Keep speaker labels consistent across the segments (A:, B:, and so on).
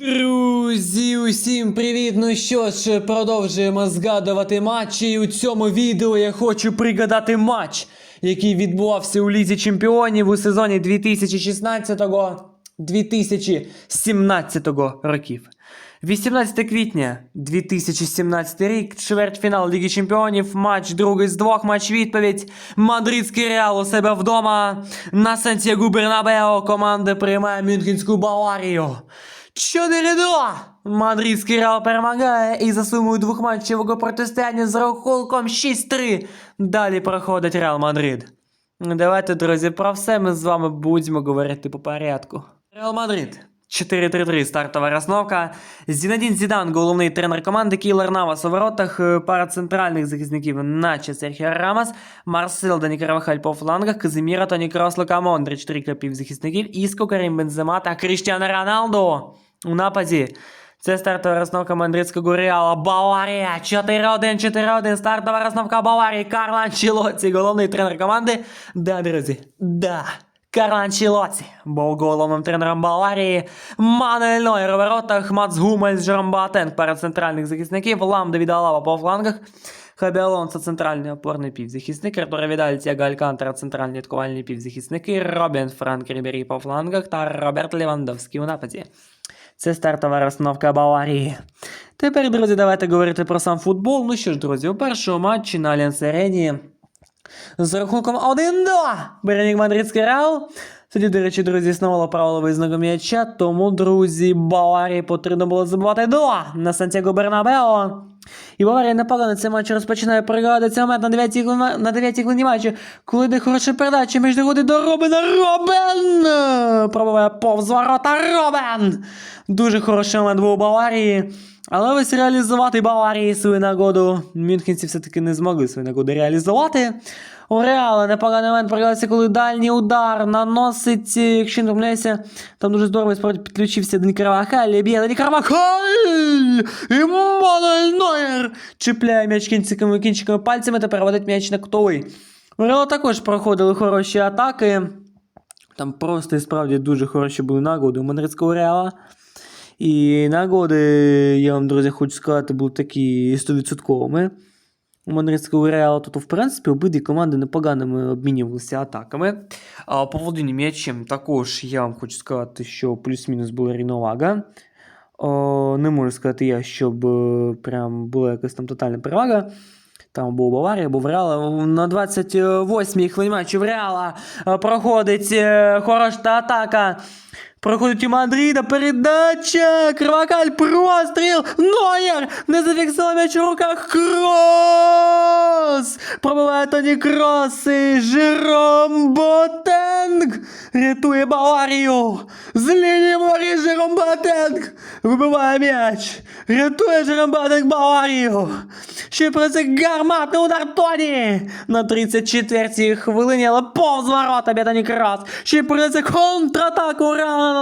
A: Друзі, усім привіт! Ну що ж, продовжуємо згадувати матчі. І у цьому відео я хочу пригадати матч, який відбувався у Лізі Чемпіонів у сезоні 2016-2017 років. 18 квітня 2017 рік, чвертьфінал Ліги Чемпіонів, матч другий з двох, матч відповідь. Мадридський Реал у себе вдома. На Сантьягу Бернабео команда приймає Мюнхенську Баварію. 4-2! Мадридський Реал перемагає і за сумою двох матчевого протистояння з рахунком 6-3. Далі проходить Реал Мадрид. Давайте, друзі, про все ми з вами будемо говорити по порядку. Реал Мадрид. 4-3-3 стартова розновка. Зінедін Зідан, головний тренер команди, Кілер Навас у воротах, пара центральних захисників наче Серхіо Рамос, Марсел Дані Карвахаль по флангах, Казиміра, Тоні Крос, Лука Мондрич, три захисників, Іско, Карім Бензема та Кріштіано Роналдо у нападі. Це стартова розновка мадридського Реала. Баварія 4-1, 4-1. Стартова розновка Баварії. Карло Анчелоті, головний тренер команди. Да, друзі, да. Карло Анчелоті був головним тренером Баварії. Мануель Нойер у воротах, Мац Гумель, Жером Боатенг перед центральних захисників, Ламда Відалава по флангах. Хабі Алонсо центральний опорний півзахисник, Артура Відаль, Тіаго Алькантера центральні атакувальні півзахисники, Робін Франк Рібері по флангах та Роберт Левандовський у нападі. Це стартова розстановка Баварії. Тепер, друзі, давайте говорити про сам футбол. Ну що ж, друзі, у першому матчі на Альянс Арені з рахунком 1-2 Беренік Мадридський Реал. Тоді, до речі, друзі, існувало правило визнаного м'яча, тому, друзі, Баварії потрібно було забивати 2 на Сантьяго Бернабео. І Баварія непогано цей матч розпочинає пригадати цей момент на 9-й хвилині- на 9-й хвилині матчу, коли йде хороша передача між доходить до Робена. Робен! Пробиває повз ворота Робен! Дуже хороший момент був у Баварії. Але ось реалізувати Баварії свою нагоду. Мюнхенці все-таки не змогли свою нагоду реалізувати. У Реала непоганий момент проявився, коли дальній удар наносить, е, якщо не помиляюся, там дуже здорово справді підключився Дені Карвахаль, б'є Дені! І Мануель Нойер чіпляє м'яч кінчиками, кінчиками пальцями та переводить м'яч на кутовий. У Реала також проходили хороші атаки. Там просто і справді дуже хороші були нагоди у Мадридського Реала. І нагоди, я вам, друзі, хочу сказати, були такі 100%. У Мадридського Реала тут, в принципі, обидві команди непоганими обмінювалися атаками. А по володінню м'ячем також я вам хочу сказати, що плюс-мінус була рівновага. Не можу сказати я, щоб е, прям була якась там тотальна перевага. Там був Баварія, був Реал. На 28-й хвилині матчу в Реала е, проходить е, хороша атака. Проходить у Мадрида передача. Кривакаль простріл. Нойер не зафіксував м'яч у руках. Крос! Пробиває Тоні Крос і Жером Ботенг рятує Баварію. З лінії ворі Жером Ботенг вибиває м'яч. Рятує Жером Ботенг Баварію. Ще про це гарматний удар Тоні на 34-й хвилині, але повз ворота б'є Тоні Крос. Ще про це контратаку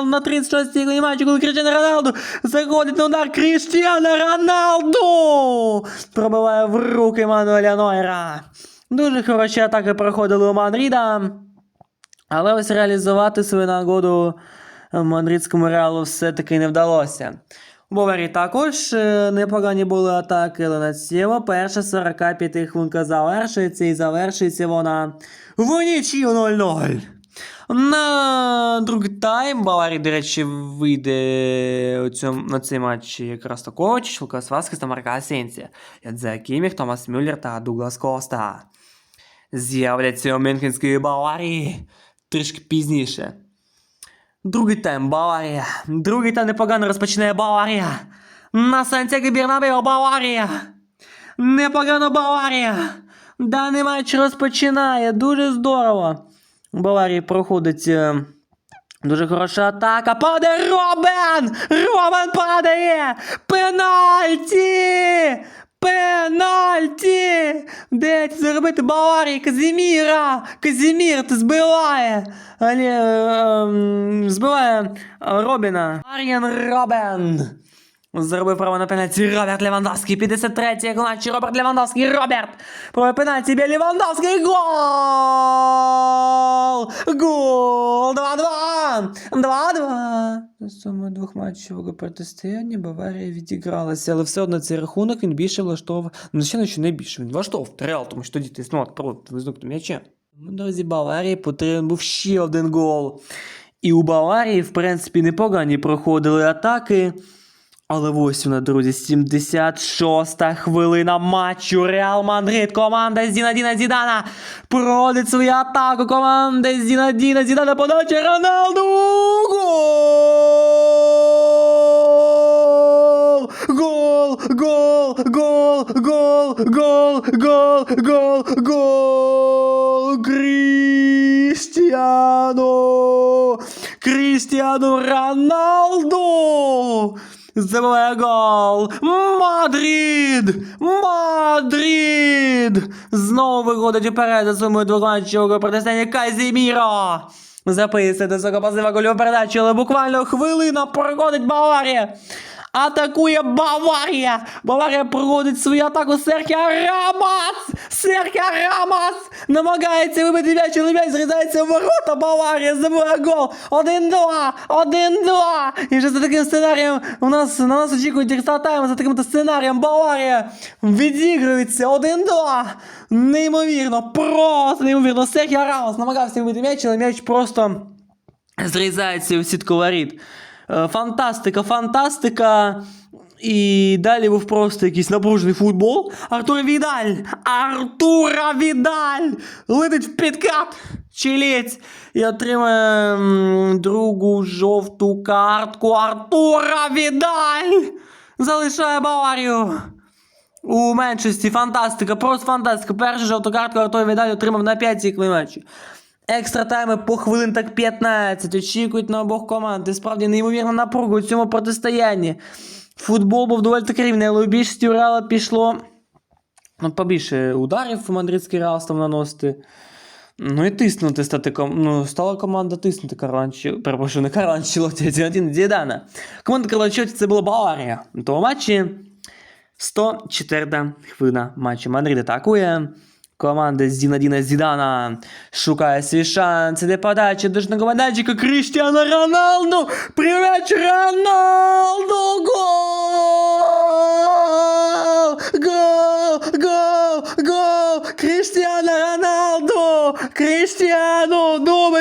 A: На 36-й хвилині матчу, коли Кріштіано Роналду заходить на удар Кріштіано Роналду. Пробиває в руки Мануеля Нойера. Дуже хороші атаки проходили у Мадрида. Але ось реалізувати свою нагоду мадридському реалу все-таки не вдалося. У Баварії також е, непогані були атаки, але на цьому перша 45 хвилинка завершується і завершується вона в нічию 0-0. На другий тайм Баварії, до речі, вийде у цьому, на цей матч якраз Такович, Лукас Васкес та Марка Асенсія. Ядзе Кіміх, Томас Мюллер та Дуглас Коста. З'являться у Мюнхенської Баварії трішки пізніше. Другий тайм Баварія. Другий тайм непогано розпочинає Баварія. На Сантьяго Бернабео Баварія. Непогано Баварія. Даний матч розпочинає. Дуже здорово. Баварії проходить е, дуже хороша атака. Падає Робен! Робен падає! Пенальті! Пенальті! Де це зробити Баварії? Казіміра! Казімір ти збиває! Але, е, ем, збиває е, Робіна. Ар'єн Робен! Зробив право на пенальті Роберт Левандовський. 53-й як матчі Роберт Левандовський. Роберт. Право пенальті біля Левандовський. Гол! Гол! 2-2! 2-2! На цьому двохматчевого протистояння Баварія відігралася, але все одно цей рахунок він більше влаштовував. Ну, звичайно, що не більше. Він влаштовував Реал, тому що тоді ти ну, проти визнукнув м'ячем. Тому, друзі, Баварії потрібен був ще один гол. І у Баварії, в принципі, непогані проходили атаки. Але ось вона, друзі, 76-та хвилина матчу. Реал Мадрид. Команда Зінадіна Зідана проводить свою атаку. Команда Зінадіна Зідана подача Роналду. Гол! Гол! Гол! Гол! Гол! Гол! Гол! Гол! Гол! Крістіано! Крістіано Роналду! Забиває гол! Мадрид! Мадрид! Знову виходить уперед за сумою двоматчевого протистояння Казіміро! Записує до свого пасива гольову передачу, але буквально хвилина проходить Баварія! Атакує Баварія! Баварія проводить свою атаку Серхіо Рамас! Серхіо Рамас! Намагається вибити м'яч, але м'яч зрізається в ворота Баварія! Забиває гол! 1-2! 1-2! І вже за таким сценарієм у нас на нас очікують екстра тайм, за таким сценарієм Баварія відігрується 1-2! Неймовірно, просто неймовірно. Серхіо Рамас намагався вибити м'яч, але м'яч просто зрізається в сітку воріт. Е, Фантастика, фантастика. І далі був просто якийсь напружений футбол. Артур Відаль! Артура Відаль! Летить в підкат! Чилець і отримає другу жовту картку. Артура Відаль! Залишає Баварію! У меншості фантастика, просто фантастика. Перша жовту картку Артур Відаль отримав на 5 матчі. Екстра тайми по хвилин так 15. Очікують на обох команд. І справді неймовірно напругу у цьому протистоянні. Футбол був доволі таки рівний, але у більшості у Реала пішло ну, побільше ударів мадридський Реал став наносити. Ну і тиснути стати ну, стала команда тиснути Карланчі. Перепрошую, не Карланчелоті, а Зінадіна Зідана. Команда Карланчелоті це була Баварія. У тому матчі 104 хвилина матчу. Мадрид атакує. Команда Зінадіна Зідана шукає свій шанс. Іде подача до жного майданчика Кріштіану Роналду. Привіт, Роналду! Гол!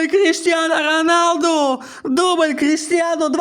A: Дубль Кріштіану Роналду! Дубль Кріштіану 2-2!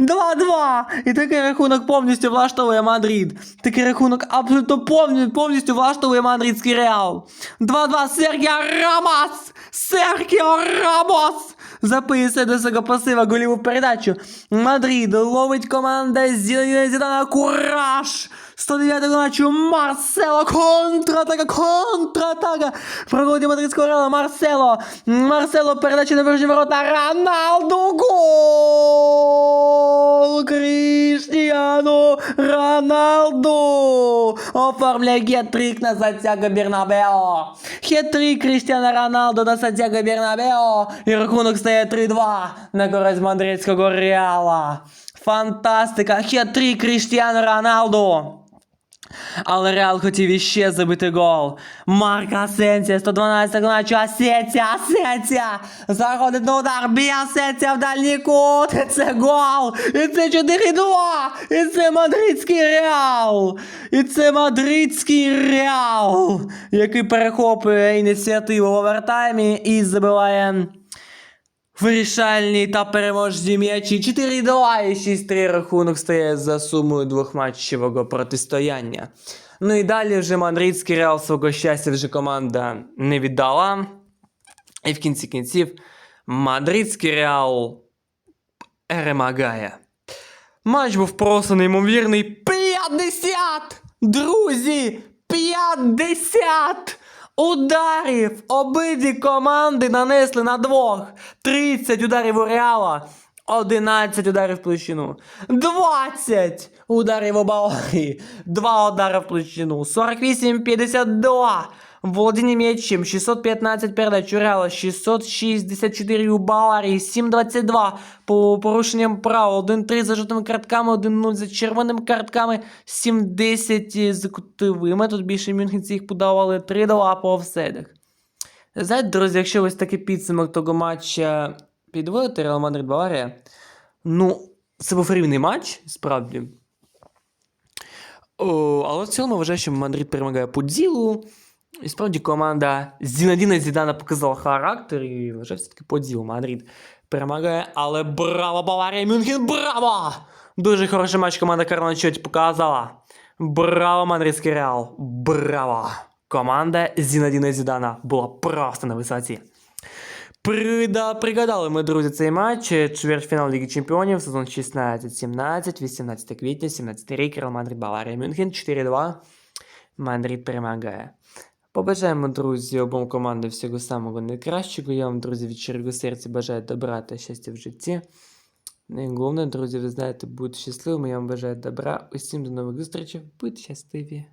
A: 2-2! І такий рахунок повністю влаштовує Мадрид. Такий рахунок абсолютно повністю, повністю влаштовує мадридський Реал. 2-2 Сергіо Рамос! Серхіо Рамос! Записує до свого пасива голіву передачу. Мадрид ловить команда Зінедіна Зідана Кураж! 109 матчу Марсело контратака, контратака. Проводить мадридського Реала Марсело. Марсело передача на вирожні ворота. Роналду гол! Кріштіану Роналду! Оформляє гет-трик на Сантьяго Бернабео. Хет-трик Кріштіану Роналду на Сантьяго Бернабео. І рахунок стає 3-2 на користь мадридського Реала. Фантастика! Хет-трик Кріштіану Роналду. Але Реал хотів іще забити гол. Марк Асенсія, 112 матчу, Асенсія, Асенсія! Заходить на удар, б'є Асенсія в дальній кут, це гол! І це 4-2! І це мадридський Реал! І це мадридський Реал, який перехоплює ініціативу в овертаймі і забиває Вирішальні та переможні м'ячі 4-2 і 6-3 рахунок стає за сумою двохматчевого протистояння. Ну і далі вже мадридський реал свого щастя вже команда не віддала. І в кінці кінців мадридський реал перемагає. Матч був просто неймовірний 50! Друзі! 50! Ударів! Обидві команди нанесли на двох. 30 ударів у Реала. 11 ударів в площину. 20 ударів у Баварії. 2 удари в площину. 48-52. Володіння м'ячем 615 передач у Реала, 664 у Баварії, 722 по порушенням правил, 1-3 за жовтими картками, 1-0 за червоними картками, 7-10 з кутовими. Тут більше мюнхенці їх подавали 3-2 по офсайдах. Знаєте, друзі, якщо ось такий підсумок того матча підводити Реал Мадрид Баварія, ну, це був рівний матч, справді. О, але в цілому вважаю, що Мадрид перемагає по ділу. І справді команда Зінадіна Зідана показала характер і вважаю все-таки по ділу. Мадрид перемагає, але браво, Баварія, Мюнхен, браво! Дуже хороший матч команда Карло Анчелотті показала. Браво, Мадридський Реал, браво! Команда Зінадіна Зідана була просто на висоті. Прида, пригадали ми, друзі, цей матч. Чвертьфінал Ліги Чемпіонів, сезон 16-17, 18 квітня, 17 рік, Реал Мадрид, Баварія, Мюнхен, 4-2. Мадрид перемагає. Побажаємо, друзі, обом командам всього самого найкращого. Я вам, друзі, від щирого серця бажаю добра та щастя в житті. Ну і головне, друзі, ви знаєте, будьте щасливими. Я вам бажаю добра. Усім до нових зустрічей. Будьте щасливі.